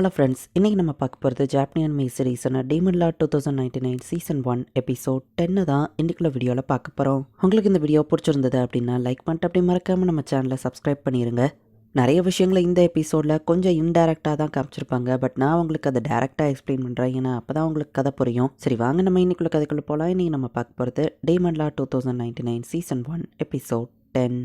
Hello friends இன்றைக்கி நம்ம பார்க்க போகிறது ஜாப்பனியன் மே சீரீஸான டீமன்லா two thousand ninety nine season one episode டென்னு தான் இன்றைக்குள்ள வீடியோவில் பார்க்க போகிறோம் உங்களுக்கு இந்த வீடியோ பிடிச்சிருந்தது அப்படின்னா லைக் பண்ணிட்டு அப்படி மறக்காமல் நம்ம சேனலை சப்ஸ்கிரைப் பண்ணிடுங்க நிறைய விஷயங்களை இந்த எபிசோடில் கொஞ்சம் இன்டெரக்டாக தான் காமிச்சிருப்பாங்க. பட் நான் உங்களுக்கு அதை டேரெக்டாக எக்ஸ்பிளைன் பண்ணுறேன் ஏன்னா அப்போ தான் உங்களுக்கு கதை புரியும். சரி வாங்க நம்ம இன்னைக்குள்ள கதைக்குள்ளே போகலாம் இன்றைக்கி நம்ம பார்க்க போகிறது டீமன்லா two thousand ninety nine season one episode ten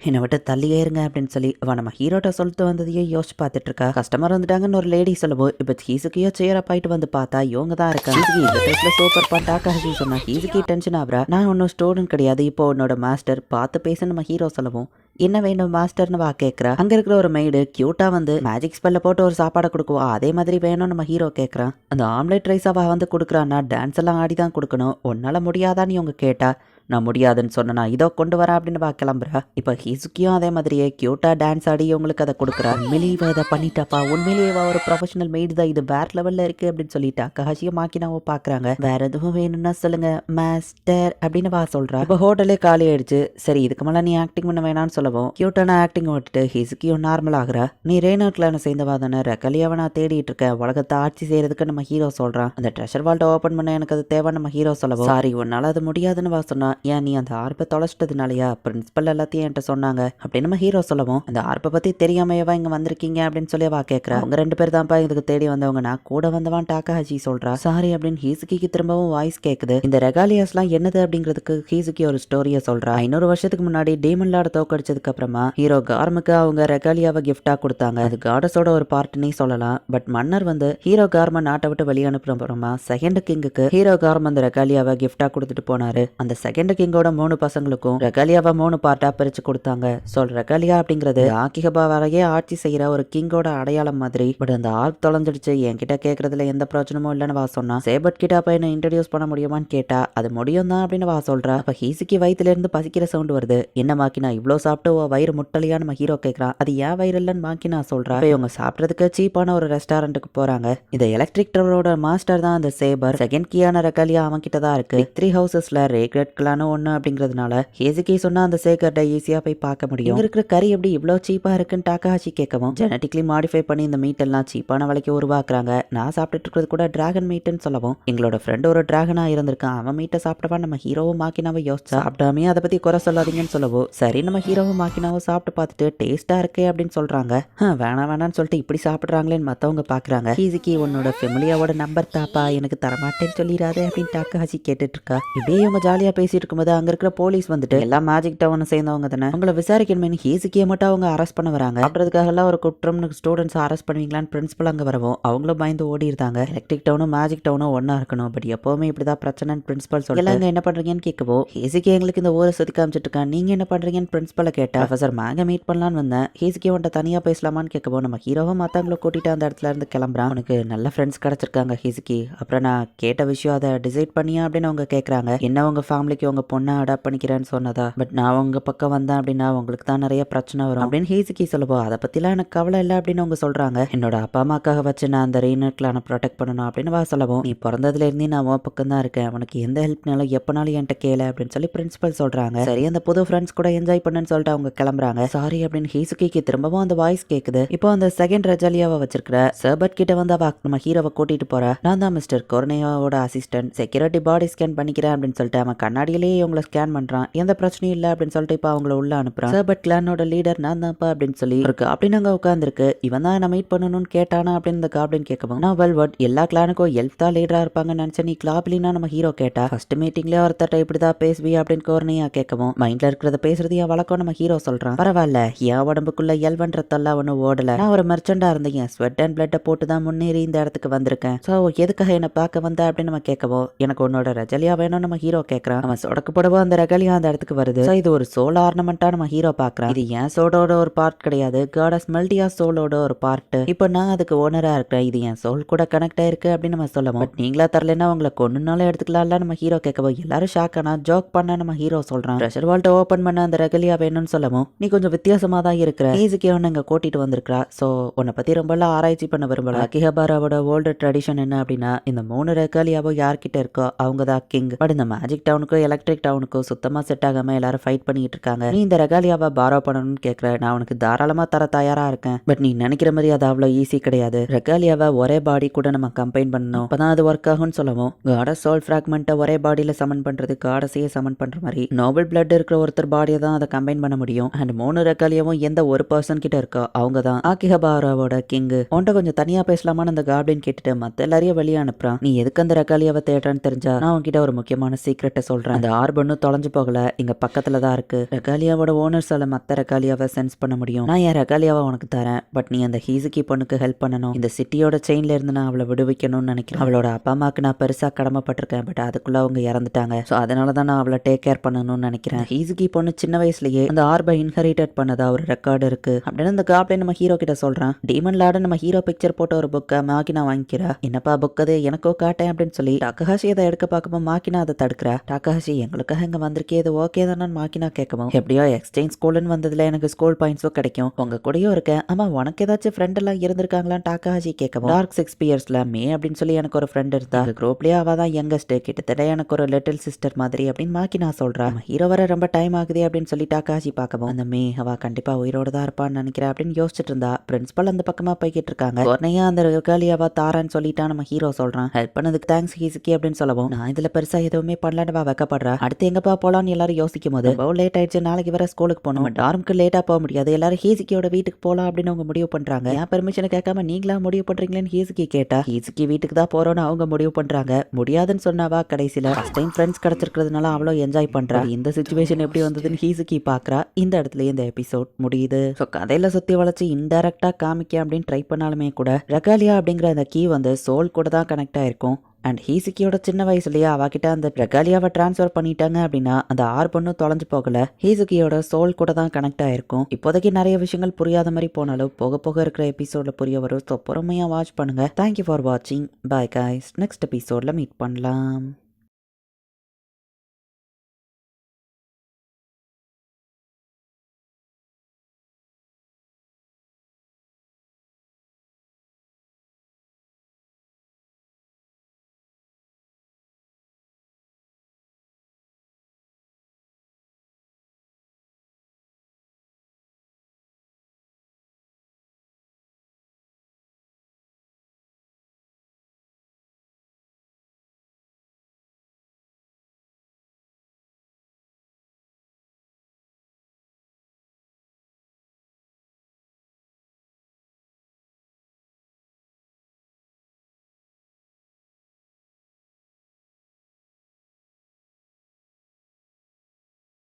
என்னை விட்டு தள்ளியே இருங்க அப்படின்னு சொல்லி அவன் நம்ம ஹீரோட்ட சொல்லிட்டு வந்ததையே யோசிச்சு பார்த்துட்டு இருக்கா கஸ்டமர் வந்துட்டாங்கன்னு ஒரு லேடி சொல்லவும் இப்போ ஹீசுக்கியோ சேர பாயிட்டு வந்து பார்த்தா இவங்க தான் இருக்கா ஹீசுகி இந்த ட்ரெஸ்ல சூப்பர் பண்ணிட்டாக்கா ஹசி சொன்னா ஹீசுக்கி டென்ஷன் ஆகிறா. நான் ஒன்றும் ஸ்டூடெண்ட் கிடையாது. இப்போ உன்னோட மாஸ்டர் பார்த்து பேச நம்ம ஹீரோ சொல்லவும் என்ன வேணும் மாஸ்டர்னு வா கேட்குறா அங்கே இருக்கிற ஒரு மெய்டு க்யூட்டாக வந்து மேஜிக் ஸ்பெல்ல போட்டு ஒரு சாப்பாடை கொடுக்குவா. அதே மாதிரி வேணும் நம்ம ஹீரோ கேட்குறான் அந்த ஆம்லேட் ரைஸ் அவள் வந்து கொடுக்குறான்னா டான்ஸ் எல்லாம் ஆடி தான் கொடுக்கணும். உன்னால் முடியாதான்னு இவங்க கேட்டா நான் முடியாதுன்னு சொன்னா இதோ கொண்டு வரேன் அப்படின்னு வா கிளம்புறா. இப்போ ஹிசுக்கியும் அதே மாதிரியே கியூட்டா டான்ஸ் ஆடி இவங்களுக்கு அதை கொடுக்குறா. உண்மையிலேயே இதை பண்ணிட்டாப்பா. உண்மையிலேயே ஒரு ப்ரொஃபஷனல் மெய்டு தான். இது வேற லெவல்ல இருக்கு அப்படின்னு சொல்லிட்டா. கஹாசியும் மாக்கினாவோ பாக்குறாங்க. வேற எதுவும் வேணும்னா சொல்லுங்க மாஸ்டர் அப்படின்னு வா சொல்றா. இப்போ ஹோட்டலே காலி ஆயிடுச்சு. சரி இதுக்கு மேல நீ ஆக்டிங் பண்ண வேணாம்னு சொல்லவும் கியூட்டான ஆக்டிங் விட்டுட்டு ஹிசுக்கியும் நார்மல் ஆகுறா. நீ ரெய்னோட்லான சேர்ந்தவா தானே? ரகலியாவை நான் தேடிட்டு இருக்கேன். உலகத்தை ஆட்சி செய்யறதுக்கு நம்ம ஹீரோ சொல்றான். அந்த ட்ரெஷர் வால்ட்டை ஓப்பன் பண்ண எனக்கு அது தேவை நம்ம ஹீரோ சொல்லவும். சாரி உன்னால அது முடியாதுன்னு வா சொன்னா ஏன் நீ அந்த ஆர்ப்பை தொலைச்சிட்டதுனாலயா? பிரின்சிபல் எல்லாத்தையும் என்கிட்ட சொன்னாங்க. அப்படின்னு நம்ம ஹீரோ சொல்லவும் அந்த ஆர்ப்பை பத்தி தெரியாமையவா இங்க வந்திருக்கீங்க? அப்படின்னு சொல்லி வா கேக்குறா. அவங்க ரெண்டு பேர் தான்ப்பா இதுக்கு தேடி வந்தவங்க. நான் கூட வந்தவான் டாக்கா ஹஜி சொல்றா. சாரி அப்படின்னு ஹீசுக்கிக்கு திரும்பவும் வாய்ஸ் கேக்குது. இந்த ரெகாலியாஸ்லாம் என்னது அப்படிங்கிறதுக்கு ஹீசுக்கி ஒரு ஸ்டோரியை சொல்றா. ஐநூறு வருஷத்துக்கு முன்னாடி டீமன் லார்ட தோக்கடிச்சதுக்கு அப்புறமா ஹீரோ கார்முக்கு அவங்க ரெகாலியாவை கிஃப்டா கொடுத்தாங்க. அது காடஸோட ஒரு பார்ட்னே சொல்லலாம். பட் மன்னர் வந்து ஹீரோ கார்ம நாட்டை விட்டு வெளியே அனுப்புற அப்புறமா செகண்ட் கிங்குக்கு ஹீரோ கார்ம் அந்த ரெகாலியாவை கிஃப்டா கொடுத்துட்டு போனாரு. அந்த செகண்ட் கிங்கோட மூணு பசங்களுக்கும் ரெகாலியாவா மூணு பார்ட்டா பிரிச்சு கொடுத்தாங்க. ஸோ ரெகாலியா அப்படிங்கிறது ஆக்கிகபா வரையே ஆட்சி செய்யற ஒரு கிங்கோட அடையாளம் மாதிரி. பட் அந்த ஆர்க் தொலைஞ்சிடுச்சு. என்கிட்ட கேட்கறதுல எந்த பிரச்சனமும் இல்லைன்னு வா சொன்னா சேபட் கிட்ட அப்ப என்ன இன்ட்ரடியூஸ் பண்ண முடியுமான்னு கேட்டா அது முடியும் தான் அப்படின்னு வா சொல்றா. அப்ப ஹீசுக்கு வயிற்றுல இருந்து பசிக்கிற சவுண்ட் வருது. என்ன மாக்கினா இவ்வளோ சாப்பிட்டு வயிறு முட்டலையா நம்ம ஹீரோ கேட்கறான் அது ஏன் வயிறு இல்லைன்னு மாக்கினா சொல்றா. இவங்க சாப்பிட்றதுக்கு சீப்பான ஒரு ரெஸ்டாரண்ட்டுக்கு போறாங்க. இந்த எலக்ட்ரிக் டவரோட மாஸ்டர் தான் அந்த சேபர். செகண்ட் கீயான ரெகாலியா அவன் கிட்ட தான் இருக்கு த்ரீ ஹவுசஸ்ல ரேக்ரெட் கிளான் ஒண்ணு அப்படிங்கிறதுனால ஹேசுகி சொன்னா அந்த சேகர்ட்ட ஈஸியா போய் பார்க்க முடியும். இங்க இருக்கிற கறி எப்படி இவ்வளோ சீப்பா இருக்குன்னு டாக்காச்சி கேட்கவும் ஜெனட்டிக்லி மாடிஃபை பண்ணி இந்த மீட் எல்லாம் சீப்பான விலைக்கு உருவாக்குறாங்க. நான் சாப்பிட்டுட்டு இருக்கிறது கூட டிராகன் மீட்னு சொல்லவும் எங்களோட ஃப்ரெண்ட் ஒரு டிராகனா இருந்திருக்கான். அவன் மீட்டை சாப்பிடவா நம்ம ஹீரோவும் மாக்கினாவை யோசிச்சா சாப்பிடாமே அதை பத்தி குறை சொல்லாதீங்கன்னு சொல்லவும் சரி நம்ம ஹீரோவும் மாக்கினாவும் சாப்பிட்டு பார்த்துட்டு டேஸ்டா இருக்கே அப்படின்னு சொல்றாங்க. வேணாம் வேணாம்னு சொல்லிட்டு இப்படி சாப்பிட்றாங்களேன்னு மத்தவங்க பாக்குறாங்க. ஹீசிக்கு உன்னோட ஃபெமிலியாவோட நம்பர் தாப்பா எனக்கு தரமாட்டேன்னு சொல்லிடாதே அப்படின்னு டாக்காச்சி கேட்டுட்டு இருக்கா. இப்படியே இவங்க ஜாலியா பேசிட்டு இருக்கும்போது அங்க இருக்கிற போலீஸ் வந்துட்டு எல்லாம் மேஜிக் டவுன் சேர்ந்தவங்க தானே. அவங்கள விசாரிக்கணுமே ஹீசிக்கிய மட்டும் அவங்க அரெஸ்ட் பண்ண வராங்க. அப்படின்றதுக்காக எல்லாம் ஒரு குற்றம்னு ஸ்டூடெண்ட்ஸ் அரெஸ்ட் பண்ணுவீங்களான்னு பிரின்சிபல் அங்க வரவும் அவங்களும் பயந்து ஓடி இருந்தாங்க எலக்ட்ரிக் டவுனும் மேஜிக் டவுனும் ஒன்றா இருக்கணும். பட் எப்பவுமே இப்படிதான் பிரச்சனைன்னு பிரின்சிபல் சொல்லி எல்லாம் என்ன பண்றீங்கன்னு கேட்கவோ ஹேசிக்கே எங்களுக்கு இந்த ஊரை சுத்தி காமிச்சிட்டு இருக்கான். நீங்க என்ன பண்றீங்கன்னு பிரின்சிபலை கேட்டா ப்ரொஃபசர் மேங்க மீட் பண்ணலான்னு வந்தேன். ஹேசிக்கே வந்துட்டு தனியா பேசலாமான்னு கேட்கவோ நம்ம ஹீரோவும் மத்தவங்களை கூட்டிட்டு அந்த இடத்துல இருந்து கிளம்புறான். உனக்கு நல்ல ஃப்ரெண்ட்ஸ் கிடைச்சிருக்காங்க ஹிசுக்கி அப்புறம் நான் கேட்ட விஷயம் அதை டிசைட் பண்ணியா அப்படின்னு அவங்க கேட்குறாங்க என்ன உங்க ஃபேமிலிக்கு உங்க பொண்ணை அடாப்ட் பண்ணிக்கிறேன்னு சொன்னதா? பட் நான் உங்க பக்கம் வந்தேன் அப்படின்னா உங்களுக்கு தான் நிறைய பிரச்சனை வரும். அப்படின்னு ஹீசுக்கி சொல்லுவோம் அதை பத்திலாம் எனக்கு கவலை இல்லை அப்படின்னு அவங்க சொல்றாங்க. என்னோட அப்பா அம்மாக்காக வச்சு நான் அந்த ரெயினட்லான ப்ரொடெக்ட் பண்ணணும் அப்படின்னு வா சொல்லவும் நீ பிறந்ததுல இருந்தே நான் உன் பக்கம் தான் இருக்கேன். உனக்கு எந்த ஹெல்ப்னாலும் எப்பனாலும் என்கிட்ட கேளு அப்படின்னு சொல்லி பிரின்சிபல் சொல்றாங்க. சரி அந்த புது ஃப்ரெண்ட்ஸ் கூட என்ஜாய் பண்ணுன்னு சொல்லிட்டு அவங்க கிளம்புறாங்க. சாரி அப்படின்னு ஹீசுக்கிக்கு திரும்பவும் அந்த வாய்ஸ் கேக்குது. இப்போ அந்த செகண்ட் ரஜாலியாவை வச்சிருக்கிற சர்பட் கிட்ட வந்து அவ நம்ம ஹீரோவை கூட்டிட்டு போற. நான் தான் மிஸ்டர் கொர்னேயாவோட அசிஸ்டன்ட் செக்யூரிட்டி பாடி ஸ்கேன் பண்ணிக்கிறேன் அப்படின்னு சொல்லிட்டு அவன் கண்ணாடியிலேயே இவங்களை ஸ்கேன் பண்றான். எந்த பிரச்சனையும் இல்லை அப்படின்னு சொல்லிட்டு இப்போ அவங்கள உள்ள அனுப்புறான். சர்பட் கிளானோட லீடர் நான் தான்ப்பா அப்படின்னு சொல்லி இருக்கு. அப்படின்னு அங்க உட்காந்துருக்கு இவன் தான் என்ன மீட் பண்ணணும்னு கேட்டானா அப்படின்னு இந்த காப்ளின் கேட்கவும் நான் வெல்வர்ட் எல்லா கிளானுக்கும் எல்ஃப் தான் லீடரா இருப்பாங்கன்னு நினைச்சேன் நீ கிளாப்லினா நம்ம ஹீரோ கேட்டா ஃபர்ஸ்ட் மீட்டிங்ல ஒருத்தட்ட இப்படிதான் பேசுவி அப்படின்னு கோர்னையா கேட்கவும் மைண்ட்ல இருக்கிறத பேசுறது என் வழக்கம் நம்ம ஹீரோ சொல்றான். பரவாயில்ல என் உடம்புக்குள்ள எல்வன்றதெல்லாம் ஒன்றும் ஓடல. நான் ஒரு மெர்ச்சண்டா இருந்தீங்க ஸ்வெட் அண்ட் பிளட்டை போட்டு தான் முன்னேறி இந்த இடத்துக்கு வந்திருக்கேன். ஸோ எதுக்காக என்ன பார்க்க வந்த? அப்படின்னு நம்ம கேட்கவும் எனக்கு உன்னோட ரஜலியா வேணும் நம்ம ஹீரோ கேட்கறான். அவன் சொடக்கப்படவோ அந்த ரகலியா அந்த இடத்துக்கு வருது. இது ஒரு சோல் ஆர்னமெண்டா நம்ம ஹீரோ பார்க்கறான் இது ஏன் சோலோட ஒரு பார்ட் கிடையாது. காடஸ் மல்டியா சோலோட ஒரு பார்ட் இப்போ நான் அதுக்கு ஓனரா இருக்கிறேன். இது என் சோல் கூட கனெக்ட் ஆயிருக்கு அப்படின்னு நம்ம சொல்லலாம் பட் நீங்களா தரலன்னா உங்களை கொண்டுனாலும் எடுத்துக்கலாம்ல நம்ம ஹீரோ கேட்கவோ எல்லாரும் ஷாக் ஆனா ஜோக் பண்ண நம்ம ஹீரோ சொல்றான். ப்ரெஷர் வால்ட்ட ஓப்பன் பண்ண அந்த ரகலியா வேணும்னு சொல்லவும். நீ கொஞ்சம் வித்தியாசமா தான் இருக்கிற. ஈஸிக்கே ஒன்று இங்க கூட்டிட்டு வந்திருக்கா ஸோ உன்னை பத்தி ரொம்பலாம் ஆராய்ச்சி பண்ண விரும்பல. அகிஹபாராவோட ஓல்டு ட்ரெடிஷன் என்ன அப்படின்னா இந்த மூணு ரகலியாவோ யார்கிட்ட இருக்கோ அவங்க தான் கிங் பட் இந்த மேஜிக் எல்லாம் எலக்ட்ரிக் டவுனுக்கு சுத்தமா செட் ஆகாம எல்லாரும் ஃபைட் பண்ணிட்டு இருக்காங்க நீ இந்த ரெகாலியாவை பாரோ பண்ணணும்னு கேட்குற நான் உனக்கு தாராளமா தர தயாரா இருக்கேன். பட் நீ நினைக்கிற மாதிரி அது அவ்வளோ ஈஸி கிடையாது. ரெகாலியாவை ஒரே பாடி கூட நம்ம கம்பைன் பண்ணணும். அப்பதான் அது ஒர்க் ஆகும்னு சொல்லவும். காட சோல் ஃப்ராக்மெண்ட்டை ஒரே பாடியில சமன் பண்றது காடஸையே சமன் பண்ற மாதிரி. நோபல் பிளட் இருக்கிற ஒருத்தர் பாடியை தான் அதை கம்பைன் பண்ண முடியும். அண்ட் மூணு ரெக்காலியாவும் எந்த ஒரு பர்சன் கிட்ட இருக்கோ அவங்க தான். ஆக்கிஹபாராவோட கிங்கு உன்ட்ட கொஞ்சம் தனியா பேசலாமான்னு அந்த காப்ளின் கேட்டுட்டு மத்த எல்லாரையும் வெளியே அனுப்புறான். நீ எதுக்கு அந்த ரெக்காலியாவை தேடுறான்னு தெரிஞ்சா நான் உன்கிட்ட ஒரு முக்கியமான சீக்கிரட்டை சொல்றேன். அந்த ஆர்பனும் தொலைஞ்சு போகல. இங்க பக்கத்துல தான் இருக்கு. ரகாலியாவோட ஓனர்ஸால மத்த ரகாலியாவை சென்ஸ் பண்ண முடியும். நான் என் ரகாலியாவை உனக்கு தரேன். பட் நீ அந்த ஹீசுக்கி பொண்ணுக்கு ஹெல்ப் பண்ணணும். இந்த சிட்டியோட செயின்ல இருந்து நான் அவளை விடுவிக்கணும்னு நினைக்கிறேன். அவளோட அப்பா அம்மாக்கு நான் பெருசா கடமைப்பட்டிருக்கேன். பட் அதுக்குள்ள அவங்க இறந்துட்டாங்க. ஸோ அதனால தான் நான் அவளை டேக் கேர் பண்ணணும்னு நினைக்கிறேன். ஹீசுகி பொண்ணு சின்ன வயசுலயே அந்த ஆர்பை இன்ஹெரிட்டட் பண்ணதா ஒரு ரெக்கார்டு இருக்கு. அப்படின்னு அந்த காப்ளே நம்ம ஹீரோ கிட்ட சொல்றான். டீமன் லாட நம்ம ஹீரோ பிக்சர் போட்ட ஒரு புக்கை மாக்கினா வாங்கிக்கிறா. என்னப்பா புக் அது? எனக்கோ காட்டேன் அப்படின்னு சொல்லி டாக்கஹாஷி அதை எடுக்க பார்க்கப்போ மாக்கினா அதை தடுக்கிறா. டாக்கஹாஷி எங்களுக்காக இங்கே வந்திருக்கே இது ஓகே தானே மாக்கினா கேட்கவும். எப்படியோ எக்ஸ்சேஞ்ச் ஸ்கூல்னு வந்ததுல எனக்கு ஸ்கூல் பாயிண்ட்ஸும் கிடைக்கும். உங்க கூடயும் இருக்கேன். ஆமா உனக்கு ஏதாச்சும் ஃப்ரெண்ட் எல்லாம் இருந்திருக்காங்களான்னு டாக்காஜி கேட்கவும். டார்க் சிக்ஸ் பியர்ஸ்ல மே அப்படின்னு சொல்லி எனக்கு ஒரு ஃப்ரெண்ட் இருந்தா குரூப்லயே அவ தான் யங்கஸ்ட் கிட்டத்தட்ட எனக்கு ஒரு லிட்டில் சிஸ்டர் மாதிரி அப்படின்னு மாக்கி நான் சொல்றேன் ஹீரோ வர ரொம்ப டைம் ஆகுது அப்படின்னு சொல்லி டாக்காஜி பார்க்கவும். அந்த மே அவ கண்டிப்பா உயிரோட தான் இருப்பான்னு நினைக்கிறேன் அப்படின்னு யோசிச்சுட்டு இருந்தா. பிரின்சிபல் அந்த பக்கமா போய்கிட்டு இருக்காங்க. உடனே அந்த ரெகாலியாவா தாரான்னு சொல்லிட்டா நம்ம ஹீரோ சொல்றான். ஹெல்ப் பண்ணதுக்கு தேங்க்ஸ் ஹீசுக்கி அப்படின்னு சொல்லவும். நான் இதுல பெருசா எதுவுமே பண்ணலன்னு வா வைக்கப்படுறா அடுத்து எங்கப்பா போலான்னு எல்லாரும் யோசிக்கும் போது லேட் ஆயிடுச்சு. நாளைக்கு வர ஸ்கூலுக்கு போகணும். டார்முக்கு லேட்டா போக முடியாது. எல்லாரும் ஹீசுக்கியோட வீட்டுக்கு போலாம் அப்படின்னு அவங்க முடிவு பண்றாங்க. என் பெர்மிஷனை கேட்காம நீங்களா முடிவு பண்றீங்களேன்னு ஹீசுக்கி கேட்டா ஹீசுக்கி வீட்டுக்கு தான் போறோம்னு அவங்க முடிவு பண்றாங்க. முடியாதுன்னு சொன்னாவா கடைசியில? ஃபர்ஸ்ட் டைம் ஃப்ரெண்ட்ஸ் கிடைச்சிருக்கிறதுனால அவ்வளோ என்ஜாய் பண்றா. இந்த சுச்சுவேஷன் எப்படி வந்ததுன்னு ஹீசுக்கி பாக்குறா. இந்த இடத்துல இந்த எபிசோட் முடியுது. ஸோ கதையில சுத்தி வளைச்சு இன்டெரக்டா காமிக்க அப்படின்னு ட்ரை பண்ணாலுமே கூட ரெகாலியா அப்படிங்கிற அந்த கீ வந்து சோல் கூட தான் கனெக்ட் ஆயிருக்கும். அண்ட் ஹீசுக்கியோட சின்ன வயசுலயே அவகிட்ட அந்த பிரகாலியாவை ட்ரான்ஸ்ஃபர் பண்ணிட்டாங்க அப்படின்னா அந்த ஆறு பொண்ணும் தொலைஞ்சு போகல. ஹீசுக்கியோட சோல் கூட தான் கனெக்ட் ஆயிருக்கும். இப்போதைக்கு நிறைய விஷயங்கள் புரியாத மாதிரி போனாலும் போக போக இருக்கிற எபிசோட்ல புரிய வரும். ஸோ பொறுமையா வாட்ச் பண்ணுங்க. தேங்க்யூ ஃபார் வாட்சிங் பாய் காய்ஸ் நெக்ஸ்ட் எபிசோட்ல மீட் பண்ணலாம்.